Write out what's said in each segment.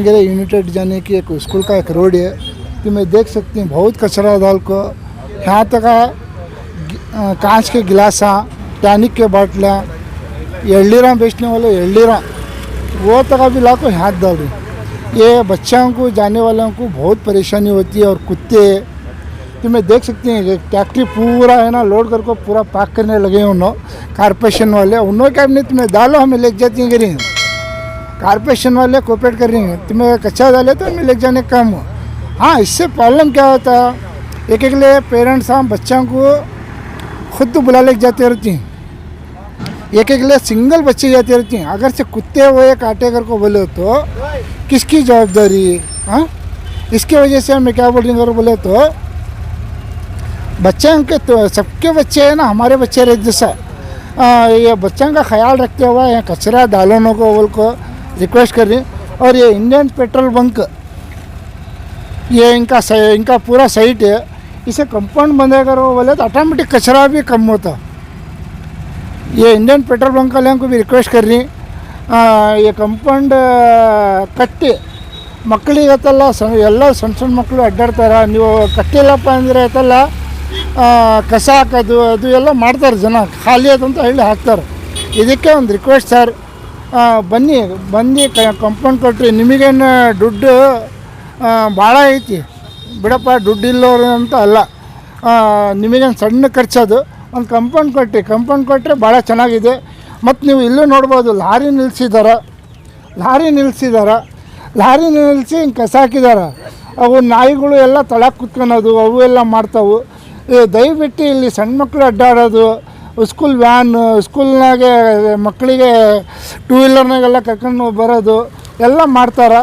अंगेरा united जाने की एक स्कूल का एक रोड है तो मैं देख सकती हूँ, बहुत कचरा डाल को। यहाँ तक कांच के गिलासा टैनिक के बाटला, एल्डीरा बेचने वाले एल्डीरा, वो तक भी ला को हाथ डाल रही ये बच्चों को, जाने वालों को बहुत परेशानी होती है, और कुत्ते तो मैं देख सकती हूँ कि टैक्ट्री पूरा है ना लोड करके पूरा पैक करने लगे उन्होंने कारपोरेशन वाले। उन्होंने क्या नहीं तुम्हें डालो हमें लेके जाती हैं करी कारपोरेशन वाले कोऑपरेट कर रही हैं, तुम्हें कच्चा डाले तो हमें लेके जाने काम हो हाँ इससे प्रॉब्लम क्या होता है? एक एक लिए पेरेंट्स हम बच्चों को खुद बुला लेके जाते रहती हैं। एक एक लिए सिंगल बच्चे जाते रहती हैं। अगर से कुत्ते हुए काटे कर को बोले तो किसकी जवाबदारी है? हाँ? इसके वजह से मैं क्या बोल रही हूँ बोले तो बच्चे के तो सबके बच्चे हैं ना, हमारे बच्चे रहे जैसा ये बच्चों का ख्याल रखते हुए यहाँ कचरा डालोनों को बोल को रिक्वेस्ट कर रही हूँ और ये इंडियन पेट्रोल बंक ये इनका सही- इनका पूरा साइट है इसे कंपाउंड बंद करो बोले तो ऑटोमेटिक कचरा भी कम होता ये इंडियन पेट्रोल ಬಂಕ್ वाले को भी रिक्वेस्ट कर रही ಆ, ಈ ಕಂಪೌಂಡ್ ಕಟ್ಟಿ ಮಕ್ಕಳಿಗೆ ಆತಲ್ಲ ಸ ಎಲ್ಲ ಸಣ್ಣ ಸಣ್ಣ ಮಕ್ಕಳು ಅಡ್ಡಾಡ್ತಾರೆ ನೀವು ಕಟ್ಟಿಲ್ಲಪ್ಪ ಅಂದರೆ ಆತಲ್ಲ ಆ, ಕಸ ಹಾಕೋದು ಅದು ಎಲ್ಲ ಮಾಡ್ತಾರೆ ಜನ ಖಾಲಿ ಅದು ಅಂತ ಹೇಳಿ ಹಾಕ್ತಾರೆ ಇದಕ್ಕೆ ಒಂದು ರಿಕ್ವೆಸ್ಟ್ ಸರ್ ಆ, ಬನ್ನಿ ಬಂದು ಕಂಪೌಂಡ್ ಕೊಟ್ರಿ. ನಿಮಗೇನು ದುಡ್ಡು ಭಾಳ ಐತಿ. ಬಿಡಪ್ಪ, ದುಡ್ಡು ಅಂತ ಅಲ್ಲ. ನಿಮಗೇನು ಸಣ್ಣ ಖರ್ಚದು ಒಂದು ಕಂಪೌಂಡ್ ಕೊಟ್ಟಿ ಕಂಪೌಂಡ್ ಕೊಟ್ಟರೆ ಭಾಳ ಚೆನ್ನಾಗಿದೆ. ಮತ್ತು ನೀವು ಇಲ್ಲೂ ನೋಡ್ಬೋದು, ಲಾರಿ ನಿಲ್ಲಿಸಿದಾರ ಲಾರಿ ನಿಲ್ಲಿಸಿದಾರ ಲಾರಿ ನಿಲ್ಲಿಸಿ ಹಿಂಗೆ ಕಸ ಹಾಕಿದಾರ. ಅವು ನಾಯಿಗಳು ಎಲ್ಲ ತಳಕ್ಕೆ ಕುತ್ಕೊಳೋದು, ಅವು ಎಲ್ಲ ಮಾಡ್ತಾವೆ. ದಯವಿಟ್ಟು ಇಲ್ಲಿ ಸಣ್ಣ ಮಕ್ಕಳು ಅಡ್ಡಾಡೋದು. ಸ್ಕೂಲ್ ವ್ಯಾನ್, ಸ್ಕೂಲ್ನಾಗೆ ಮಕ್ಕಳಿಗೆ ಟೂ ವೀಲರ್ನಾಗೆಲ್ಲ ಕರ್ಕೊಂಡು ಬರೋದು ಎಲ್ಲ ಮಾಡ್ತಾರೆ.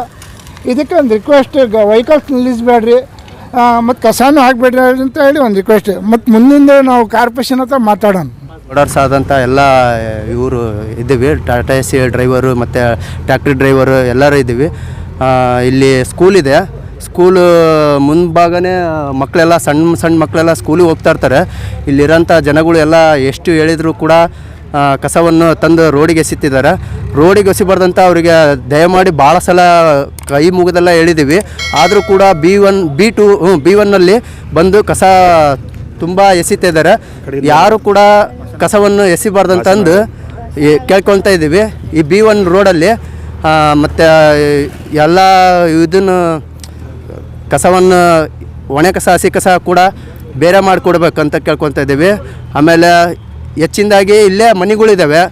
ಇದಕ್ಕೆ ಒಂದು ರಿಕ್ವೆಸ್ಟ್ ವೆಹಿಕಲ್ಸ್ ನಿಲ್ಲಿಸಬೇಡ್ರಿ. ಮತ್ತು ಕಸಾನು ಹಾಕಬೇಡ್ರಿ ಅಂತ ಹೇಳಿ ಒಂದು ರಿಕ್ವೆಸ್ಟ್ ಮತ್ತು ಮುಂದಿಂದ ನಾವು ಕಾರ್ಪೊರೇಷನ್ ಹತ್ರ ಮಾತಾಡೋಣ. ಓಡರ್ಸ್ ಆದಂಥ ಎಲ್ಲ ಇವರು ಇದ್ದೀವಿ. ಟಾಟಾ ಎ ಸಿ ಡ್ರೈವರು ಮತ್ತು ಟ್ಯಾಕ್ಟ್ರಿ ಡ್ರೈವರು ಎಲ್ಲರೂ ಇದ್ದೀವಿ. ಇಲ್ಲಿ ಸ್ಕೂಲ್ ಇದೆ. ಸ್ಕೂಲು ಮುಂಭಾಗನೇ ಮಕ್ಕಳೆಲ್ಲ ಸಣ್ಣ ಸಣ್ಣ ಮಕ್ಕಳೆಲ್ಲ ಸ್ಕೂಲಿಗೆ ಹೋಗ್ತಾ ಇರ್ತಾರೆ. ಇಲ್ಲಿರೋಂಥ ಜನಗಳು ಎಲ್ಲ ಎಷ್ಟು ಹೇಳಿದರೂ ಕೂಡ ಕಸವನ್ನು ತಂದು ರೋಡಿಗೆ ಎಸಿತಿದ್ದಾರೆ ರೋಡಿಗೆ ಎಸಿಬಾರ್ದಂತ ಅವರಿಗೆ ದಯಮಾಡಿ ಭಾಳ ಸಲ ಕೈ ಮುಗಿದೆಲ್ಲ ಹೇಳಿದ್ದೀವಿ ಆದರೂ ಕೂಡ B one, B two B ಒನ್ನಲ್ಲಿ ಬಂದು ಕಸ ತುಂಬ ಎಸಿತಿದ್ದಾರೆ ಯಾರು ಕೂಡ ಕಸವನ್ನು ಎಸಿಬಾರ್ದಂತಂದು ಕೇಳ್ಕೊತಾ ಇದ್ದೀವಿ. ಈ ಬಿ ಒನ್ ರೋಡಲ್ಲಿ ಮತ್ತು ಎಲ್ಲ ಇದನ್ನು ಕಸವನ್ನು, ಒಣ ಕಸ, ಹಸಿ ಕಸ ಕೂಡ ಬೇರೆ ಮಾಡಿಕೊಡ್ಬೇಕಂತ ಕೇಳ್ಕೊತಾ ಇದ್ದೀವಿ. ಆಮೇಲೆ ಹೆಚ್ಚಿನದಾಗಿ ಇಲ್ಲೇ ಮನೆಗಳಿದ್ದಾವೆ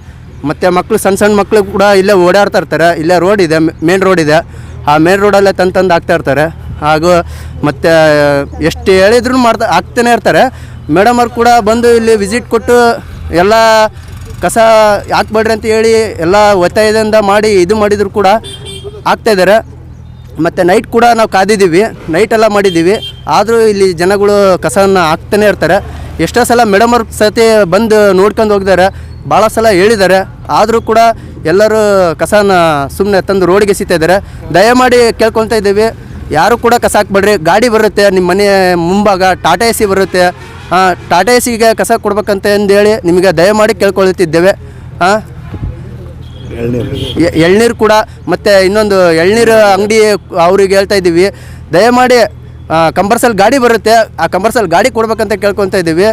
ಮತ್ತು ಮಕ್ಕಳು ಸಣ್ಣ ಸಣ್ಣ ಮಕ್ಕಳು ಕೂಡ ಇಲ್ಲೇ ಓಡಾಡ್ತಾ ಇರ್ತಾರೆ. ಇಲ್ಲೇ ರೋಡ್ ಇದೆ ಮೇನ್ ರೋಡ್ ಇದೆ. ಆ ಮೇನ್ ರೋಡಲ್ಲೇ ತಂದು ತಂದು ಹಾಕ್ತಾ ಇರ್ತಾರೆ. ಹಾಗೂ ಮತ್ತು ಎಷ್ಟು ಹೇಳಿದ್ರು ಮಾಡ್ತಾ, ಹಾಕ್ತಾನೆ ಇರ್ತಾರೆ. ಮೇಡಮ್ ಅವ್ರು ಕೂಡ ಬಂದು ಇಲ್ಲಿ ವಿಸಿಟ್ ಕೊಟ್ಟು ಎಲ್ಲ ಕಸ ಹಾಕ್ಬೇಡ್ರಿ ಅಂತ ಹೇಳಿ ಎಲ್ಲ ಒತ್ತಾಯದಿಂದ ಮಾಡಿ ಇದು ಮಾಡಿದ್ರು ಕೂಡ ಆಗ್ತಾಯಿದ್ದಾರೆ ಮತ್ತು ನೈಟ್ ಕೂಡ ನಾವು ಕಾದಿದ್ದೀವಿ ನೈಟ್ ಎಲ್ಲ ಮಾಡಿದ್ದೀವಿ. ಆದರೂ ಇಲ್ಲಿ ಜನಗಳು ಕಸವನ್ನು ಹಾಕ್ತಾನೆ ಇರ್ತಾರೆ. ಎಷ್ಟೋ ಸಲ ಮೇಡಮ್ ಅವ್ರ ಸತಿ ಬಂದು ನೋಡ್ಕೊಂಡು ಹೋಗಿದ್ದಾರೆ ಭಾಳ ಸಲ ಹೇಳಿದ್ದಾರೆ ಆದರೂ ಕೂಡ ಎಲ್ಲರೂ ಕಸನ ಸುಮ್ಮನೆ ತಂದು ರೋಡಿಗೆ ಇದ್ದಾರೆ ದಯಮಾಡಿ ಕೇಳ್ಕೊಳ್ತಾ ಇದ್ದೀವಿ. ಯಾರು ಕೂಡ ಕಸ ಹಾಕ್ಬೇಡ್ರಿ. ಗಾಡಿ ಬರುತ್ತೆ ನಿಮ್ಮ ಮನೆ ಮುಂಭಾಗ ಟಾಟಾ ಎ ಸಿ ಬರುತ್ತೆ. ಟಾಟಾ ಎಸಿಗೆ ಸಿಗೆ ಕಸ ಕೊಡ್ಬೇಕಂತ ಅಂದೇಳಿ ನಿಮಗೆ ದಯಮಾಡಿ ಕೇಳ್ಕೊಳ್ತಿದ್ದೇವೆ. ಹಾಂ ಎಳ್ನೀರು. ಕೂಡ ಮತ್ತು ಇನ್ನೊಂದು ಎಳ್ನೀರು ಅಂಗಡಿ ಅವ್ರಿಗೆ ಹೇಳ್ತಾ ಇದ್ದೀವಿ. ದಯಮಾಡಿ ಕಂಬರ್ಸಲ್ ಗಾಡಿ ಬರುತ್ತೆ. ಆ ಕಂಬರ್ಸಲ್ ಗಾಡಿ ಕೊಡ್ಬೇಕಂತ ಕೇಳ್ಕೊತಾ ಇದ್ದೀವಿ.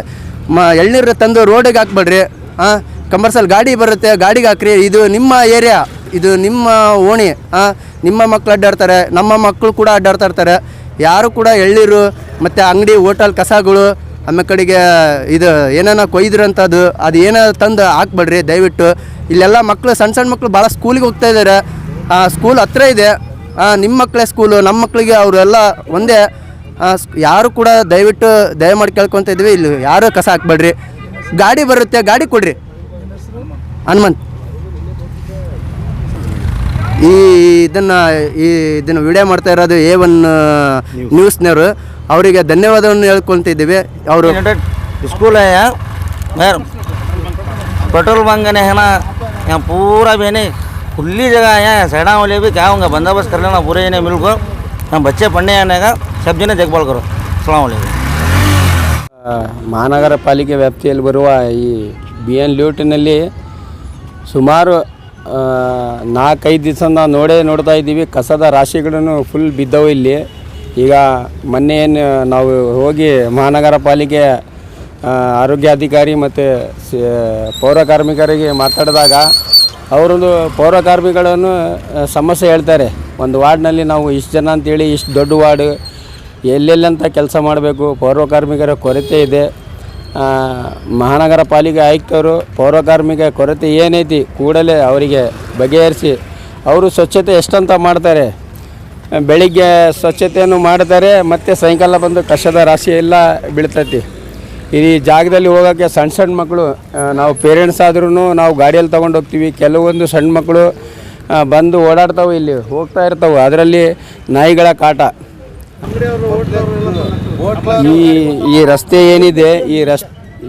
ಮ, ಎಳ್ನೀರು ತಂದು ರೋಡಿಗೆ ಹಾಕ್ಬೇಡ್ರಿ. ಹಾಂ ಕಂಬರ್ಸಲ್ ಗಾಡಿ ಬರುತ್ತೆ, ಗಾಡಿಗೆ ಹಾಕ್ರಿ. ಇದು ನಿಮ್ಮ ಏರಿಯಾ, ಇದು ನಿಮ್ಮ ಓಣಿ ಹಾಂ ನಿಮ್ಮ ಮಕ್ಕಳು ಅಡ್ಡಾಡ್ತಾರೆ, ನಮ್ಮ ಮಕ್ಕಳು ಕೂಡ ಅಡ್ಡಾಡ್ತಾ ಇರ್ತಾರೆ. ಯಾರು ಕೂಡ ಎಳ್ನೀರು, ಮತ್ತು ಅಂಗಡಿ, ಹೋಟೆಲ್, ಕಸಗಳು, ಆಮೇಲೆ ಕಡೆಗೆ ಇದು ಏನೇನೋ ಕೊಯ್ದಿರೋಂಥದ್ದು, ಅದು ಏನೋ ತಂದು ಹಾಕ್ಬೇಡ್ರಿ, ದಯವಿಟ್ಟು. ಇಲ್ಲೆಲ್ಲ ಮಕ್ಕಳು ಸಣ್ಣ ಸಣ್ಣ ಮಕ್ಕಳು ಭಾಳ ಸ್ಕೂಲಿಗೆ ಹೋಗ್ತಾ ಇದ್ದಾರೆ ಸ್ಕೂಲ್ ಹತ್ರ ಇದೆ. ನಿಮ್ಮ ಮಕ್ಕಳೇ ಸ್ಕೂಲು ನಮ್ಮ ಮಕ್ಕಳಿಗೆ ಅವರೆಲ್ಲ ಒಂದೇ. ಯಾರು ಕೂಡ ದಯವಿಟ್ಟು ದಯ ಮಾಡಿ ಕೇಳ್ಕೊತ ಇದ್ವಿ. ಇಲ್ಲಿ ಯಾರು ಕಸ ಹಾಕ್ಬೇಡ್ರಿ. ಗಾಡಿ ಬರುತ್ತೆ, ಗಾಡಿ ಕೊಡ್ರಿ. ಹನುಮಂತ್. ಈ, ಇದನ್ನು ಈ, ಇದನ್ನು ವಿಡಿಯೋ ಮಾಡ್ತಾ ಇರೋದು ಎ ಒನ್ ನ್ಯೂಸ್ನವರು ಅವರಿಗೆ ಧನ್ಯವಾದವನ್ನು ಹೇಳ್ಕೊತಿದ್ದೀವಿ ಅವರು ಸ್ಕೂಲ ಪೆಟ್ರೋಲ್ ಬಂಗನೆ यहाँ यार पेट्रोल बंक ने है ना यहाँ पूरा भी है नहीं खुली जगह है यहाँ साइडा वाले भी क्या होगा बंदोबस्त कर लेना पूरे जने मिल को यहाँ बच्चे पढ़ने आने का सब जने देखभाल करो सलाम ಮಹಾನಗರ ಪಾಲಿಕೆ ವ್ಯಾಪ್ತಿಯಲ್ಲಿ ಬರುವ ಈ ಬಿ ಎನ್ ಲ್ಯೂಟಿನಲ್ಲಿ ಸುಮಾರು ಆ, ನಾಲ್ಕೈದು ದಿವಸ ನಾವು ನೋಡೇ ನೋಡ್ತಾ ಇದ್ದೀವಿ ಕಸದ ರಾಶಿಗಳನ್ನು ಫುಲ್ ಬಿದ್ದವು ಇಲ್ಲಿ ಈಗ ಮೊನ್ನೆ ಏನು ನಾವು ಹೋಗಿ ಮಹಾನಗರ ಪಾಲಿಕೆ ಆ, ಆರೋಗ್ಯಾಧಿಕಾರಿ ಮತ್ತು ಪೌರ ಕಾರ್ಮಿಕರಿಗೆ ಮಾತಾಡಿದಾಗ ಅವರೊಂದು ಪೌರ ಕಾರ್ಮಿಕಗಳನ್ನು ಸಮಸ್ಯೆ ಹೇಳ್ತಾರೆ. ಒಂದು ವಾರ್ಡ್ನಲ್ಲಿ ನಾವು ಇಷ್ಟು ಜನ ಅಂತೇಳಿ ಇಷ್ಟು ದೊಡ್ಡ ವಾರ್ಡ್, ಎಲ್ಲೆಲ್ಲಂತ ಕೆಲಸ ಮಾಡಬೇಕು, ಪೌರ ಕಾರ್ಮಿಕರ ಕೊರತೆ ಇದೆ. ಮಹಾನಗರ ಪಾಲಿಕೆ ಆಯುಕ್ತರು ಪೌರ ಕಾರ್ಮಿಕ ಕೊರತೆ ಏನೈತಿ ಕೂಡಲೇ ಅವರಿಗೆ ಬಗೆಹರಿಸಿ, ಅವರು ಸ್ವಚ್ಛತೆ ಎಷ್ಟಂತ ಮಾಡ್ತಾರೆ, ಬೆಳಿಗ್ಗೆ ಸ್ವಚ್ಛತೆಯನ್ನು ಮಾಡ್ತಾರೆ, ಮತ್ತು ಸಾಯಂಕಾಲ ಬಂದು ಕಸದ ರಾಶಿ ಎಲ್ಲ ಬೀಳ್ತೈತಿ. ಈ ಜಾಗದಲ್ಲಿ ಹೋಗೋಕ್ಕೆ ಸಣ್ಣ ಸಣ್ಣ ಮಕ್ಕಳು ನಾವು ಪೇರೆಂಟ್ಸ್ ಆದ್ರೂ ನಾವು ಗಾಡಿಯಲ್ಲಿ ತೊಗೊಂಡು ಹೋಗ್ತೀವಿ. ಕೆಲವೊಂದು ಸಣ್ಣ ಮಕ್ಕಳು ಬಂದು ಓಡಾಡ್ತಾವೆ ಇಲ್ಲಿ, ಹೋಗ್ತಾ ಇರ್ತಾವೆ. ಅದರಲ್ಲಿ ನಾಯಿಗಳ ಕಾಟ. ಈ ಈ ರಸ್ತೆ ಏನಿದೆ, ಈ ರಸ್,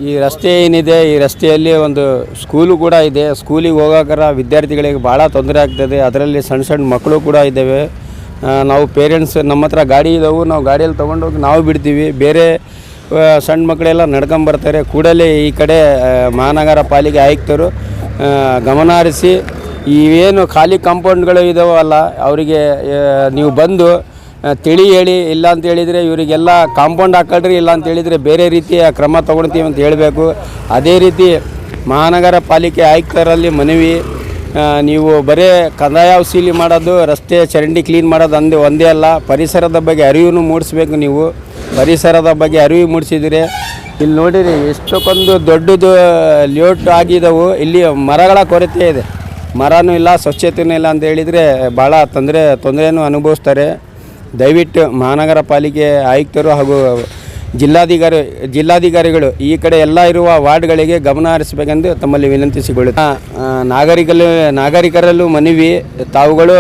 ಈ ರಸ್ತೆ ಏನಿದೆ, ಈ ರಸ್ತೆಯಲ್ಲಿ ಒಂದು ಸ್ಕೂಲು ಕೂಡ ಇದೆ. ಸ್ಕೂಲಿಗೆ ಹೋಗೋಕರ ವಿದ್ಯಾರ್ಥಿಗಳಿಗೆ ಭಾಳ ತೊಂದರೆ ಆಗ್ತದೆ. ಅದರಲ್ಲಿ ಸಣ್ಣ ಸಣ್ಣ ಮಕ್ಕಳು ಕೂಡ ಇದ್ದಾವೆ. ನಾವು ಪೇರೆಂಟ್ಸ್ ನಮ್ಮ ಹತ್ರ ಗಾಡಿ ಇದಾವೆ. ನಾವು ಗಾಡಿಯಲ್ಲಿ ತೊಗೊಂಡೋಗಿ ನಾವು ಬಿಡ್ತೀವಿ. ಬೇರೆ ಸಣ್ಣ ಮಕ್ಕಳೆಲ್ಲ ನಡ್ಕೊಂಬರ್ತಾರೆ ಕೂಡಲೇ ಈ ಕಡೆ ಮಹಾನಗರ ಪಾಲಿಕೆ ಆಯುಕ್ತರು ಗಮನ ಹರಿಸಿ ಇವೇನು ಖಾಲಿ ಕಾಂಪೌಂಡ್ಗಳು ಇದಾವಲ್ಲ ಅವರಿಗೆ ನೀವು ಬಂದು ತಿಳಿ ಹೇಳಿ, ಇಲ್ಲ ಅಂತ ಹೇಳಿದರೆ ಇವರಿಗೆಲ್ಲ ಕಾಂಪೌಂಡ್ ಹಾಕೊಳ್ರಿ, ಇಲ್ಲ ಅಂತ ಹೇಳಿದರೆ ಬೇರೆ ರೀತಿಯ ಕ್ರಮ ತೊಗೊಳ್ತೀವಿ ಅಂತ ಹೇಳಬೇಕು. ಅದೇ ರೀತಿ ಮಹಾನಗರ ಪಾಲಿಕೆ ಆಯುಕ್ತರಲ್ಲಿ ಮನವಿ ನೀವು ಬರೇ ಕಂದಾಯ ವಸೂಲಿ ಮಾಡೋದು, ರಸ್ತೆ ಚರಂಡಿ ಕ್ಲೀನ್ ಮಾಡೋದು ಅಂದೇ, ಒಂದೇ ಅಲ್ಲ, ಪರಿಸರದ ಬಗ್ಗೆ ಅರಿವು ಮೂಡಿಸ್ಬೇಕು ನೀವು. ಪರಿಸರದ ಬಗ್ಗೆ ಅರಿವು ಮೂಡಿಸಿದರೆ. ಇಲ್ಲಿ ನೋಡಿರಿ, ಎಷ್ಟಕ್ಕೊಂದು ದೊಡ್ಡದು ಲೇಔಟ್ ಆಗಿದ್ದವು ಇಲ್ಲಿ ಮರಗಳ ಕೊರತೆ ಇದೆ. ಮರನೂ ಇಲ್ಲ ಸ್ವಚ್ಛತೆಯೂ ಇಲ್ಲ ಅಂತ ಹೇಳಿದರೆ ಭಾಳ ತೊಂದರೆ ತೊಂದರೆಯನ್ನು ಅನುಭವಿಸ್ತಾರೆ. ದಯವಿಟ್ಟು ಮಹಾನಗರ ಪಾಲಿಕೆ ಆಯುಕ್ತರು ಹಾಗೂ ಜಿಲ್ಲಾಧಿಕಾರಿ, ಜಿಲ್ಲಾಧಿಕಾರಿಗಳು ಈ ಕಡೆ ಎಲ್ಲ ಇರುವ ವಾರ್ಡ್ಗಳಿಗೆ ಗಮನ ಹರಿಸಬೇಕೆಂದು ತಮ್ಮಲ್ಲಿ ವಿನಂತಿಸಿಕೊಳ್ಳುತ್ತೆ ನಾಗರಿಕರು ನಾಗರಿಕರಲ್ಲೂ ಮನವಿ, ತಾವುಗಳು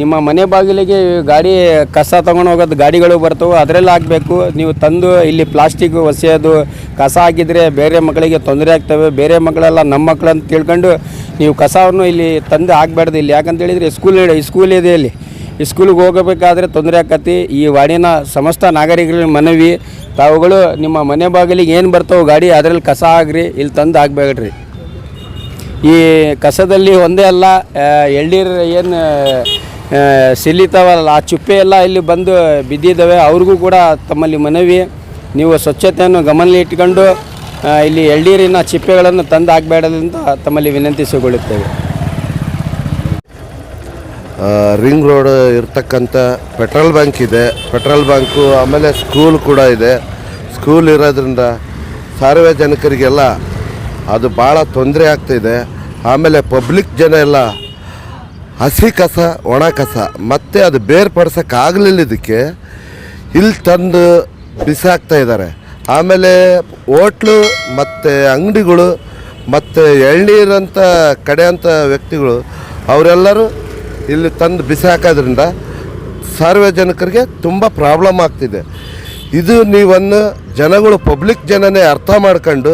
ನಿಮ್ಮ ಮನೆ ಬಾಗಿಲಿಗೆ ಗಾಡಿ ಕಸ ತಗೊಂಡು ಹೋಗೋದು ಗಾಡಿಗಳು ಬರ್ತವೆ, ಅದರಲ್ಲಿ ಹಾಕಬೇಕು ನೀವು ತಂದು ಇಲ್ಲಿ ಪ್ಲಾಸ್ಟಿಕ್ ಒಸೆಯೋದು, ಕಸ ಹಾಕಿದರೆ ಬೇರೆ ಮಕ್ಕಳಿಗೆ ತೊಂದರೆ ಆಗ್ತವೆ. ಬೇರೆ ಮಕ್ಕಳೆಲ್ಲ ನಮ್ಮ ಮಕ್ಕಳು ಅಂತ ತಿಳ್ಕೊಂಡು ನೀವು ಕಸವನ್ನು ಇಲ್ಲಿ ತಂದು ಹಾಕ್ಬಾರ್ದು ಇಲ್ಲಿ. ಯಾಕಂತ ಹೇಳಿದರೆ ಸ್ಕೂಲ್ ಸ್ಕೂಲ್ ಇದೆ ಇಲ್ಲಿ. ಸ್ಕೂಲಿಗೆ ಹೋಗಬೇಕಾದ್ರೆ ತೊಂದರೆ ಆಕತಿ. ಈ ವಾಡಿನ ಸಮಸ್ತ ನಾಗರಿಕರ ಮನವಿ. ತಾವುಗಳು ನಿಮ್ಮ ಮನೆ ಬಾಗಿಲಿಗೆ ಏನು ಬರ್ತಾವೆ ಗಾಡಿ, ಅದರಲ್ಲಿ ಕಸ ಆಗ್ರಿ ಇಲ್ಲಿ ತಂದು ಹಾಕ್ಬೇಡ್ರಿ. ಈ ಕಸದಲ್ಲಿ ಒಂದೇ ಅಲ್ಲ ಎಳ್ನೀರು ಏನು ಸಿಲಿತಾವಲ್ಲ, ಆ ಚುಪ್ಪೆ ಎಲ್ಲ ಇಲ್ಲಿ ಬಂದು ಬಿದ್ದಿದ್ದಾವೆ. ಅವ್ರಿಗೂ ಕೂಡ ತಮ್ಮಲ್ಲಿ ಮನವಿ. ನೀವು ಸ್ವಚ್ಛತೆಯನ್ನು ಗಮನ ಇಟ್ಕೊಂಡು ಇಲ್ಲಿ ಎಳ್ನೀರಿನ ಚಿಪ್ಪೆಗಳನ್ನು ತಂದು ಹಾಕಬೇಡದಂತ ತಮ್ಮಲ್ಲಿ ವಿನಂತಿಸಿಕೊಳ್ಳುತ್ತೇವೆ. ರಿಂಗ್ ರೋಡ್ ಇರ್ತಕ್ಕಂಥ ಪೆಟ್ರೋಲ್ ಬ್ಯಾಂಕ್ ಇದೆ. ಪೆಟ್ರೋಲ್ ಬ್ಯಾಂಕು ಆಮೇಲೆ ಸ್ಕೂಲ್ ಕೂಡ ಇದೆ. ಸ್ಕೂಲ್ ಇರೋದ್ರಿಂದ ಸಾರ್ವಜನಿಕರಿಗೆಲ್ಲ ಅದು ಭಾಳ ತೊಂದರೆ ಆಗ್ತಿದೆ. ಆಮೇಲೆ ಪಬ್ಲಿಕ್ ಜನ ಎಲ್ಲ ಹಸಿ ಕಸ, ಒಣ ಕಸ, ಮತ್ತೆ ಅದು ಬೇರ್ಪಡ್ಸೋಕ್ಕಾಗಲಿಲ್ಲ ಇದಕ್ಕೆ. ಇಲ್ಲಿ ತಂದು ಬಿಸಾಕ್ತಾ ಇದ್ದಾರೆ. ಆಮೇಲೆ ಹೋಟ್ಲು ಮತ್ತು ಅಂಗಡಿಗಳು ಮತ್ತು ಕಡೆ ಕಡೆಯಂಥ ವ್ಯಕ್ತಿಗಳು, ಅವರೆಲ್ಲರೂ ಇಲ್ಲಿ ತಂದು ಬಿಸಾಕೋದ್ರಿಂದ ಸಾರ್ವಜನಿಕರಿಗೆ ತುಂಬ ಪ್ರಾಬ್ಲಮ್ ಆಗ್ತಿದೆ. ಇದು ನೀವನ್ನು ಜನಗಳು, ಪಬ್ಲಿಕ್ ಜನನೇ ಅರ್ಥ ಮಾಡ್ಕೊಂಡು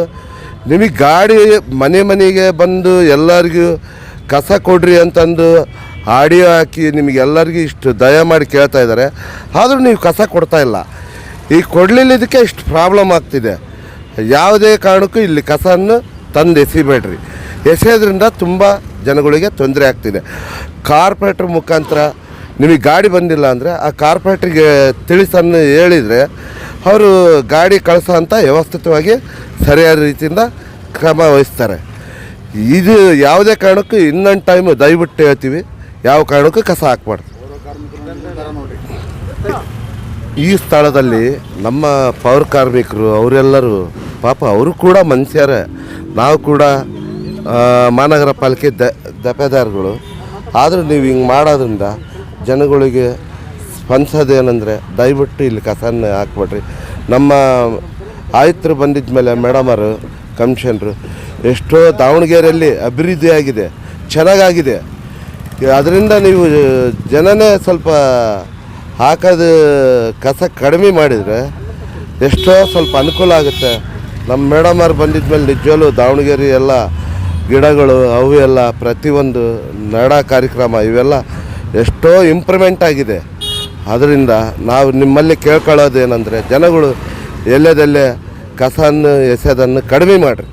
ನಿಮಗೆ ಗಾಡಿ ಮನೆ ಮನೆಗೆ ಬಂದು ಎಲ್ಲರಿಗೂ ಕಸ ಕೊಡ್ರಿ ಅಂತಂದು ಆಡಿಯೋ ಹಾಕಿ ನಿಮಗೆಲ್ಲರಿಗೂ ಇಷ್ಟು ದಯ ಮಾಡಿ ಕೇಳ್ತಾ ಇದ್ದಾರೆ. ಆದರೂ ನೀವು ಕಸ ಕೊಡ್ತಾ ಇಲ್ಲ. ಈ ಕೊಡಲಿಲ್ಲ ಇದಕ್ಕೆ ಇಷ್ಟು ಪ್ರಾಬ್ಲಮ್ ಆಗ್ತಿದೆ. ಯಾವುದೇ ಕಾರಣಕ್ಕೂ ಇಲ್ಲಿ ಕಸವನ್ನು ತಂದು ಎಸಿಬೇಡ್ರಿ. ಎಸೆಯೋದ್ರಿಂದ ತುಂಬ ಜನಗಳಿಗೆ ತೊಂದರೆ ಆಗ್ತಿದೆ. ಕಾರ್ಪೊರೇಟ್ರ್ ಮುಖಾಂತರ ನಿಮಗೆ ಗಾಡಿ ಬಂದಿಲ್ಲ ಅಂದರೆ ಆ ಕಾರ್ಪೊರೇಟ್ರಿಗೆ ತಿಳಿಸನ್ನು ಹೇಳಿದರೆ ಅವರು ಗಾಡಿ ಕಳಿಸೋ ಅಂತ ವ್ಯವಸ್ಥಿತವಾಗಿ ಸರಿಯಾದ ರೀತಿಯಿಂದ ಕ್ರಮ ವಹಿಸ್ತಾರೆ. ಇದು ಯಾವುದೇ ಕಾರಣಕ್ಕೂ ಇನ್ನೊಂದು ಟೈಮ್ ದಯವಿಟ್ಟು ಹೇಳ್ತೀವಿ. ಯಾವ ಕಾರಣಕ್ಕೂ ಕಸ ಹಾಕ್ಬಾರ್ದು. ಈ ಸ್ಥಳದಲ್ಲಿ ನಮ್ಮ ಪೌರ ಕಾರ್ಮಿಕರು, ಅವರೆಲ್ಲರೂ, ಪಾಪ ಅವರು ಕೂಡ ಮನುಷ್ಯರೇ. ನಾವು ಕೂಡ ಮಹಾನಗರ ಪಾಲಿಕೆ ದ, ದಪೆದಾರ್ಗಳು. ಆದರೂ ನೀವು ಹಿಂಗೆ ಮಾಡೋದ್ರಿಂದ ಜನಗಳಿಗೆ ಸ್ಪಂದಿಸೋದೇನೆಂದರೆ ದಯವಿಟ್ಟು ಇಲ್ಲಿ ಕಸನ ಹಾಕ್ಬೇಡ್ರಿ. ನಮ್ಮ ಆಯುಕ್ತರು ಬಂದಿದ್ದ ಮೇಲೆ ಮೇಡಮರು ಕಮಿಷನ್ರು ಎಷ್ಟೋ ದಾವಣಗೆರೆಯಲ್ಲಿ ಅಭಿವೃದ್ಧಿಯಾಗಿದೆ, ಚೆನ್ನಾಗಾಗಿದೆ. ಅದರಿಂದ ನೀವು ಜನನೇ ಸ್ವಲ್ಪ ಹಾಕೋದು ಕಸ ಕಡಿಮೆ ಮಾಡಿದರೆ ಎಷ್ಟೋ ಸ್ವಲ್ಪ ಅನುಕೂಲ ಆಗುತ್ತೆ. ನಮ್ಮ ಮೇಡಮ್ ಅವ್ರು ಬಂದಿದ್ದ ಮೇಲೆ ನಿಜವಲ್ಲೂ ದಾವಣಗೆರೆ ಎಲ್ಲ ಗಿಡಗಳು, ಅವು ಎಲ್ಲ ಪ್ರತಿಯೊಂದು ನಡ ಕಾರ್ಯಕ್ರಮ ಇವೆಲ್ಲ ಎಷ್ಟೋ ಇಂಪ್ರೂವ್ಮೆಂಟ್ ಆಗಿದೆ. ಅದರಿಂದ ನಾವು ನಿಮ್ಮಲ್ಲಿ ಕೇಳ್ಕೊಳ್ಳೋದೇನೆಂದರೆ ಜನಗಳು ಎಲ್ಲೆದೆಲ್ಲೇ ಕಸನ್ನು ಎಸೆಯೋದನ್ನು ಕಡಿಮೆ ಮಾಡಿರಿ.